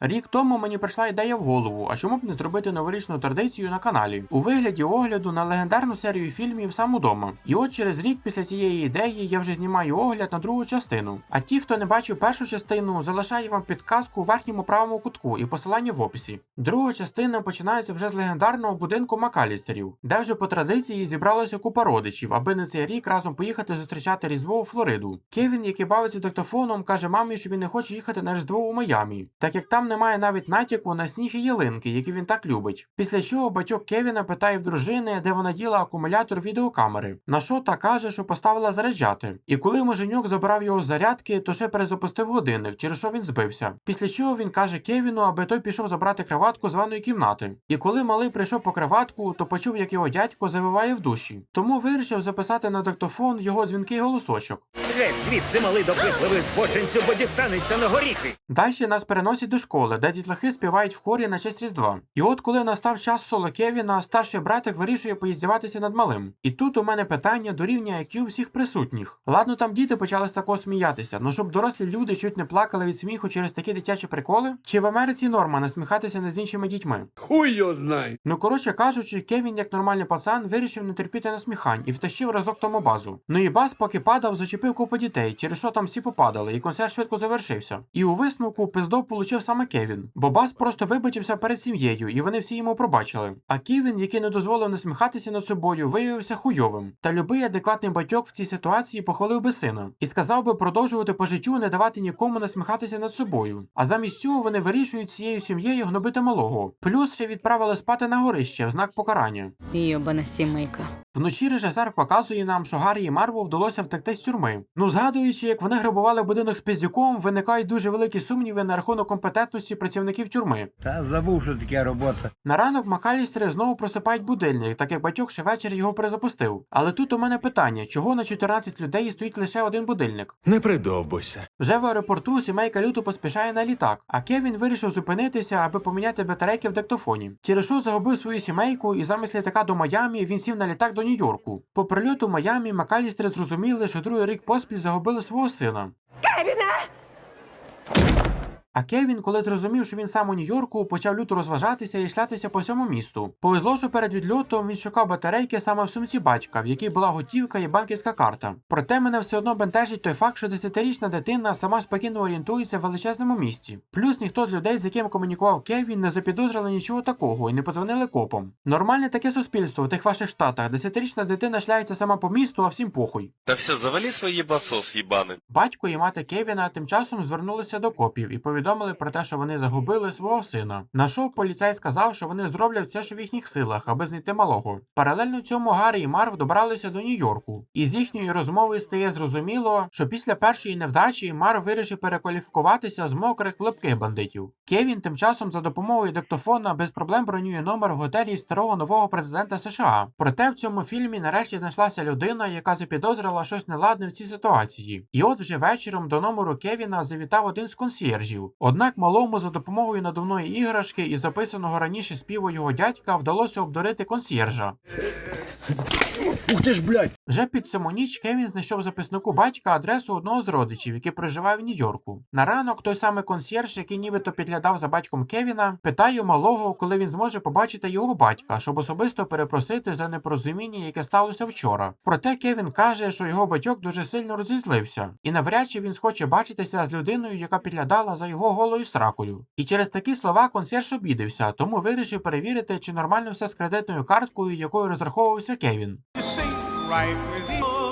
Рік тому мені прийшла ідея в голову, а чому б не зробити новорічну традицію на каналі у вигляді огляду на легендарну серію фільмів сам удома. І от через рік після цієї ідеї я вже знімаю огляд на другу частину. А ті, хто не бачив першу частину, залишаю вам підказку у верхньому правому кутку і посилання в описі. Друга частина починається вже з легендарного будинку Макалістерів, де вже по традиції зібралася купа родичів, аби на цей рік разом поїхати зустрічати Різдво у Флориду. Кевін, який бавиться диктофоном, каже мамі, що він не хоче їхати на Різдво у Майамі, так як там немає навіть натяку на сніг і ялинки, які він так любить. Після чого батьок Кевіна питає в дружини, де вона діла акумулятор відеокамери. На що та каже, що поставила заряджати. І коли муженьок забрав його з зарядки, то ще перезапустив годинник, через що він збився. Після чого він каже Кевіну, аби той пішов забрати криватку з ванної кімнати. І коли малий прийшов по криватку, то почув, як його дядько завиває в душі. Тому вирішив записати на диктофон його дзвінкий голосочок. Геть звідси малий допитливий збочинцю, бо дістанеться на горіхи. Далі нас переносять до школи, де дітлахи співають в хорі на честь Різдва. І от коли настав час соло Кевіна, старший братик вирішує поїздіватися над малим. І тут у мене питання до рівня IQ всіх присутніх. Ладно, там діти почали з такого сміятися, ну щоб дорослі люди чуть не плакали від сміху через такі дитячі приколи? Чи в Америці норма насміхатися над іншими дітьми? Хуй його знає. Ну коротше кажучи, Кевін, як нормальний пацан, вирішив не терпіти насміхань і втащив разок тому базу. Ну і бас, поки падав, зачепив купу дітей, через що там всі попадали, і концерт швидко завершився. І у висновку пиздов получив саме Кевін, бо бас просто вибачився перед сім'єю, і вони всі йому пробачили. А Кевін, який не дозволив насміхатися над собою, виявився хуйовим. Та любий адекватний батьок в цій ситуації похвалив би сина і сказав би продовжувати по життю не давати нікому насміхатися над собою. А замість цього вони вирішують цією сім'єю гнобити малого. Плюс ще відправили спати на горище в знак покарання. Йобана сімейка. Вночі режисер показує нам, що Гаррі і Марву вдалося втекти з тюрми. Ну, згадуючи, як вони грабували будинок з пиздюком, виникають дуже великі сумніви на рахунок компетентності працівників тюрми. Та забув, що таке робота. На ранок Макалістери знову просипають будильник, так як батьок ще ввечері його перезапустив. Але тут у мене питання: чого на 14 людей стоїть лише один будильник? Не придовбуйся. Вже в аеропорту сімейка люто поспішає на літак, а Кевін вирішив зупинитися, аби поміняти батарейки в диктофоні. Через що загубив свою сімейку, і замість літака до Майамі він сів на літак до Нью-Йорку. По прильоту в Майамі Макалістери зрозуміли, що другий рік поспіль загубили свого сина. А Кевін, коли зрозумів, що він сам у Нью-Йорку, почав люто розважатися і шлятися по всьому місту. Повезло, що перед відльотом він шукав батарейки саме в сумці батька, в якій була готівка і банківська карта. Проте мене все одно бентежить той факт, що десятирічна дитина сама спокійно орієнтується в величезному місті. Плюс ніхто з людей, з яким комунікував Кевін, не запідозрили нічого такого і не подзвонили копам. Нормальне таке суспільство в тих ваших штатах. Десятирічна дитина шляється сама по місту, а всім похуй. Да все, завали свой ебасос ебаный. Батько і мати Кевіна тим часом звернулися до копів і повідомили про те, що вони загубили свого сина. На що поліцай сказав, що вони зроблять все, що в їхніх силах, аби знайти малого. Паралельно цьому Гаррі і Марв добралися до Нью-Йорку. І з їхньої розмови стає зрозуміло, що після першої невдачі Марв вирішив перекваліфікуватися з мокрих в липких бандитів. Кевін тим часом за допомогою диктофона без проблем бронює номер в готелі старого нового президента США. Проте в цьому фільмі нарешті знайшлася людина, яка запідозрила щось неладне в цій ситуації. І от вже вечором до номеру Кевіна завітав один з консьєржів. Однак малому за допомогою надувної іграшки і записаного раніше співу його дядька вдалося обдурити консьєржа. Ух ти ж, блядь. Вже під саму ніч Кевін знайшов записнику батька адресу одного з родичів, який проживає в Нью-Йорку. На ранок той самий консьєрж, який нібито підглядав за батьком Кевіна, питає малого, коли він зможе побачити його батька, щоб особисто перепросити за непорозуміння, яке сталося вчора. Проте Кевін каже, що його батьок дуже сильно розізлився, і навряд чи він схоче бачитися з людиною, яка підглядала за його голою сракою. І через такі слова консьєрж обідився, тому вирішив перевірити, чи нормально все з кредитною карткою, якою розраховувався Кевін. sing right with you.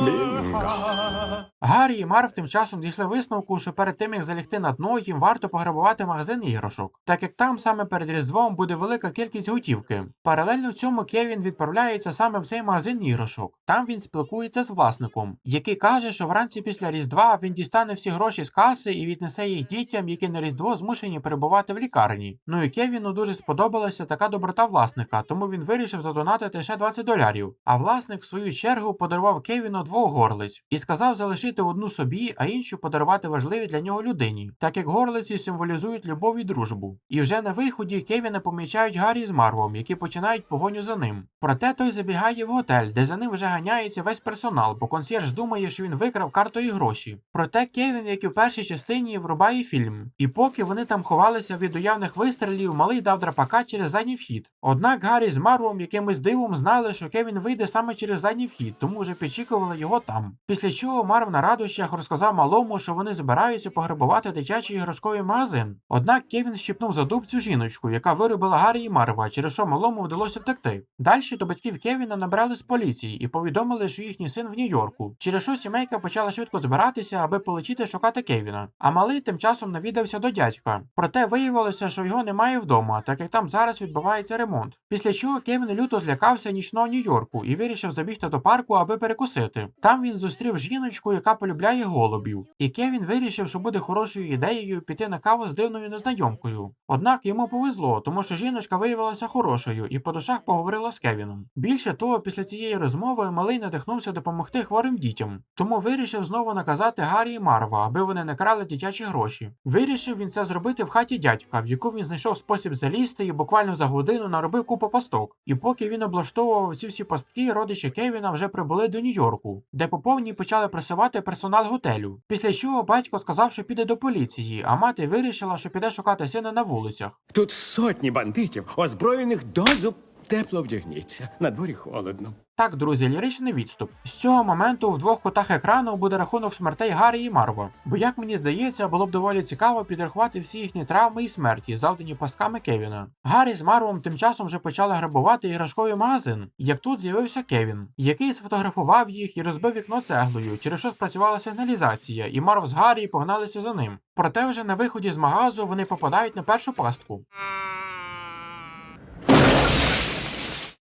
Гаррі і Марв тим часом дійшли висновку, що перед тим як залягти на дно, їм варто пограбувати магазин іграшок, так як там саме перед Різдвом буде велика кількість готівки. Паралельно цьому Кевін відправляється саме в цей магазин іграшок. Там він спілкується з власником, який каже, що вранці після Різдва він дістане всі гроші з каси і віднесе їх дітям, які на Різдво змушені перебувати в лікарні. Ну і Кевіну дуже сподобалася така доброта власника, тому він вирішив задонатити ще 20 долярів. А власник, в свою чергу, подарував Кевіну двох горлиць і сказав залишити одну собі, а іншу подарувати важливій для нього людині, так як горлиці символізують любов і дружбу. І вже на виході Кевіна помічають Гаррі з Марвом, які починають погоню за ним. Проте той забігає в готель, де за ним вже ганяється весь персонал, бо консьєрж думає, що він викрав карту і гроші. Проте Кевін, як і в першій частині, врубає фільм. І поки вони там ховалися від уявних вистрілів, малий дав драпака через задній вхід. Однак Гаррі з Марвом якимось дивом знали, що Кевін вийде саме через задній вхід, тому вже підчікували його там. Після чого Марв на радощах розказав малому, що вони збираються пограбувати дитячий іграшковий магазин. Однак Кевін щипнув за дуб цю жіночку, яка виробила Гаррі і Марва, через що малому вдалося втекти. Далі до батьків Кевіна набрали з поліції і повідомили, що їхній син в Нью-Йорку. Через що сімейка почала швидко збиратися, аби полетіти шукати Кевіна. А малий тим часом навідався до дядька. Проте виявилося, що його немає вдома, так як там зараз відбувається ремонт. Після чого Кевін люто злякався нічного Нью-Йорку і вирішив забігти до парку, аби перекусити. Там він зустрів жіночку, яка полюбляє голубів. І Кевін вирішив, що буде хорошою ідеєю піти на каву з дивною незнайомкою. Однак йому повезло, тому що жіночка виявилася хорошою і по душах поговорила з Кевіном. Більше того, після цієї розмови малий надихнувся допомогти хворим дітям, тому вирішив знову наказати Гаррі і Марва, аби вони не крали дитячі гроші. Вирішив він це зробити в хаті дядька, в яку він знайшов спосіб залізти і буквально за годину наробив купу пасток. І поки він облаштовував ці всі пастки, родичі Кевіна вже прибули до Нью-Йорку, де по повній почали пресувати персонал готелю. Після чого батько сказав, що піде до поліції, а мати вирішила, що піде шукати сина на вулицях. Тут сотні бандитів, озброєних до зуб. Тепло вдягніться. На дворі холодно. Так, друзі, ліричний відступ. З цього моменту в двох кутах екрану буде рахунок смертей Гаррі і Марва. Бо, як мені здається, було б доволі цікаво підрахувати всі їхні травми і смерті, завдані пасками Кевіна. Гаррі з Марвом тим часом вже почали грабувати іграшковий магазин, як тут з'явився Кевін, який сфотографував їх і розбив вікно цеглою, через що спрацювала сигналізація, і Марв з Гаррі погналися за ним. Проте вже на виході з магазу вони попадають на першу пастку.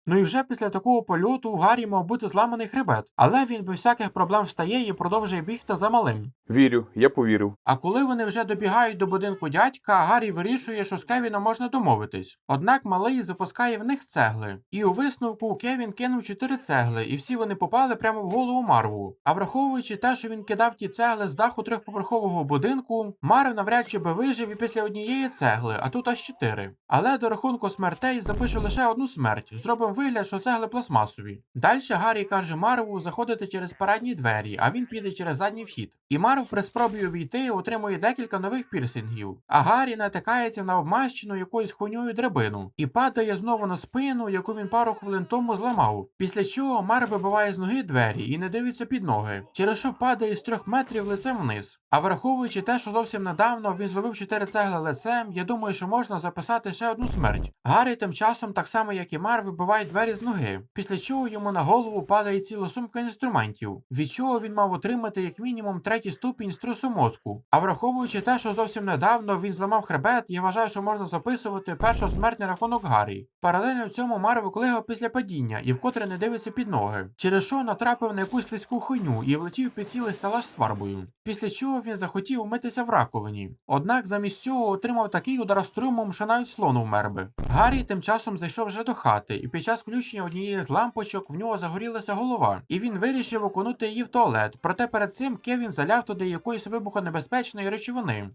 Ну і вже після такого польоту у Гаррі мав бути зламаний хребет, але він без всяких проблем встає і продовжує бігти за малим. Вірю, я повірив. А коли вони вже добігають до будинку дядька, Гаррі вирішує, що з Кевіном можна домовитись. Однак малий запускає в них цегли. І у висновку Кевін кинув чотири цегли, і всі вони попали прямо в голову Марву. А враховуючи те, що він кидав ті цегли з даху трьохповерхового будинку, Марв навряд чи би вижив і після однієї цегли, а тут аж чотири. Але до рахунку смертей запишу лише одну смерть. Зробимо вигляд, що цегли пластмасові. Далі Гаррі каже Марву заходити через парадні двері, а він піде через задній вхід. І Марв при спробі увійти отримує декілька нових пірсингів. А Гаррі натикається на обмащену якоюсь хуйньою драбину і падає знову на спину, яку він пару хвилин тому зламав. Після чого Марв вибиває з ноги двері і не дивиться під ноги, через що падає з трьох метрів лицем вниз. А враховуючи те, що зовсім недавно він зловив чотири цегли лицем, я думаю, що можна записати ще одну смерть. Гаррі тим часом, так само як і Марв, вибиває двері з ноги, після чого йому на голову падає ціла сумка інструментів, від чого він мав отримати як мінімум третій ступінь струсу мозку. А враховуючи те, що зовсім недавно він зламав хребет, я вважаю, що можна записувати першу смерть рахунок Гаррі. Паралельно в цьому Марв клигав після падіння і вкотре не дивиться під ноги, через що натрапив на якусь слизьку хуйню і влетів під цілий стелаж з фарбою. Після чого він захотів умитися в раковині. Однак замість цього отримав такий удар струмом, що навіть слон умер би. Гаррі тим часом зайшов вже до хати, і під час включення однієї з лампочок в нього загорілася голова, і він вирішив окунути її в туалет. Проте перед цим Кевін заляв туди якоїсь вибухонебезпечної речовини.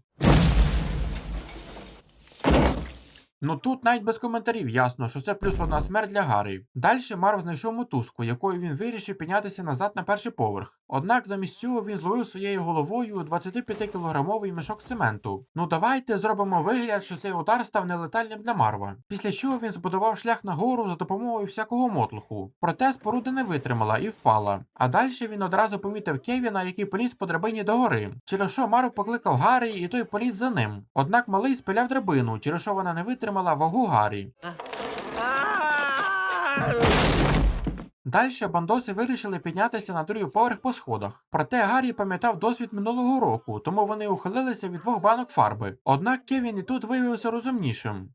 Ну тут навіть без коментарів ясно, що це плюс одна смерть для Гаррі. Далі Марв знайшов мотузку, якою він вирішив піднятися назад на перший поверх. Однак замість цього він зловив своєю головою 25-кілограмовий мішок цементу. Ну давайте зробимо вигляд, що цей удар став нелетальним для Марва. Після чого він збудував шлях нагору за допомогою всякого мотлуху. Проте споруда не витримала і впала. А далі він одразу помітив Кевіна, який поліз по драбині догори. Через що Марв покликав Гаррі, і той поліз за ним. Однак малий спиляв драбину, через що вона не витримала вагу Гаррі. Далі бандоси вирішили піднятися на другий поверх по сходах. Проте Гаррі пам'ятав досвід минулого року, тому вони ухилилися від двох банок фарби. Однак Кевін і тут виявився розумнішим.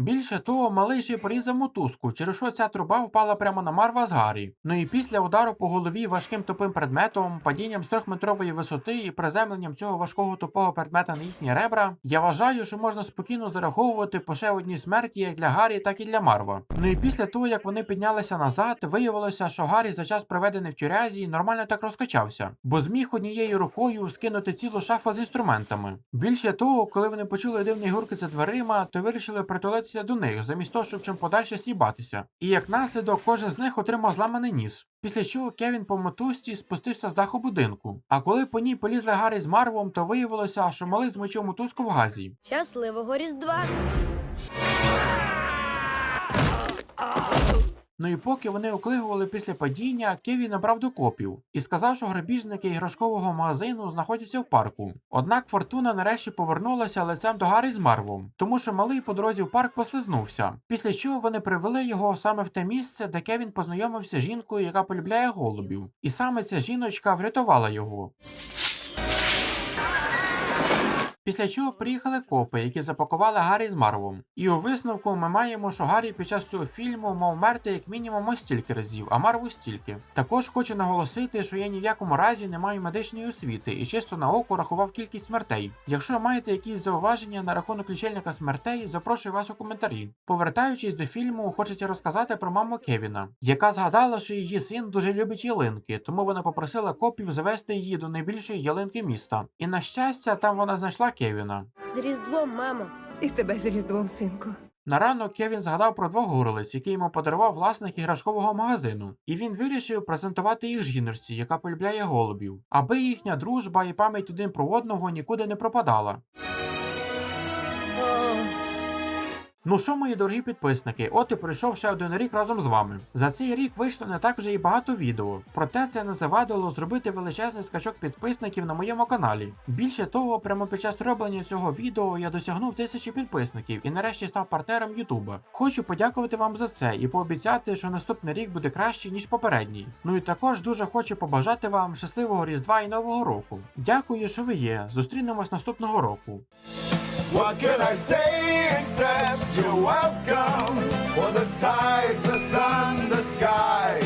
Більше того, малий ще порізав мотузку, через що ця труба впала прямо на Марва з Гаррі. Ну і після удару по голові важким тупим предметом, падінням з трьохметрової висоти і приземленням цього важкого тупого предмета на їхні ребра, я вважаю, що можна спокійно зараховувати по ще одній смерті як для Гаррі, так і для Марва. Ну і після того, як вони піднялися назад, виявилося, що Гаррі за час проведений в тюрязі нормально так розкачався, бо зміг однією рукою скинути цілу шафу з інструментами. Більше того, коли вони почули дивні гурки за дверима, то вирішили притулитися до неї, замість того, щоб чим подальше сібатися. І як наслідок, кожен з них отримав зламаний ніс. Після чого Кевін по мотузці спустився з даху будинку. А коли по ній полізли Гаррі з Марвом, то виявилося, що малий мечом мотузку в газі. Щасливого Різдва! Ну і поки вони оклигували після падіння, Кевін набрав до копів і сказав, що грабіжники іграшкового магазину знаходяться в парку. Однак Фортуна нарешті повернулася лицем до Гаррі з Марвом, тому що малий по дорозі в парк послизнувся. Після чого вони привели його саме в те місце, де Кевін познайомився з жінкою, яка полюбляє голубів. І саме ця жіночка врятувала його. Після чого приїхали копи, які запакували Гаррі з Марвом. І у висновку ми маємо, що Гаррі під час цього фільму мав мерти як мінімум ось стільки разів, а Марву стільки. Також хочу наголосити, що я ні в якому разі не маю медичної освіти і чисто на око рахував кількість смертей. Якщо маєте якісь зауваження на рахунок лічильника смертей, запрошую вас у коментарі. Повертаючись до фільму, хочеться розказати про маму Кевіна, яка згадала, що її син дуже любить ялинки, тому вона попросила копів завести її до найбільшої ялинки міста. І на щастя, там вона знайшла Кевіна. З Різдвом, мамо! І тебе з Різдвом, синку. На ранок Кевін згадав про двох горлиць, які йому подарував власник іграшкового магазину, і він вирішив презентувати їх жіночці, яка полюбляє голубів, аби їхня дружба і пам'ять один про одного нікуди не пропадала. Ну що, мої дорогі підписники, от і пройшов ще один рік разом з вами. За цей рік вийшло не так вже і багато відео. Проте це не завадило зробити величезний скачок підписників на моєму каналі. Більше того, прямо під час роблення цього відео я досягнув тисячі підписників і нарешті став партнером Ютуба. Хочу подякувати вам за це і пообіцяти, що наступний рік буде кращий ніж попередній. Ну і також дуже хочу побажати вам щасливого Різдва і Нового року. Дякую, що ви є. Зустрінемось наступного року. What can I say except you're welcome. For the tides, the sun, the sky,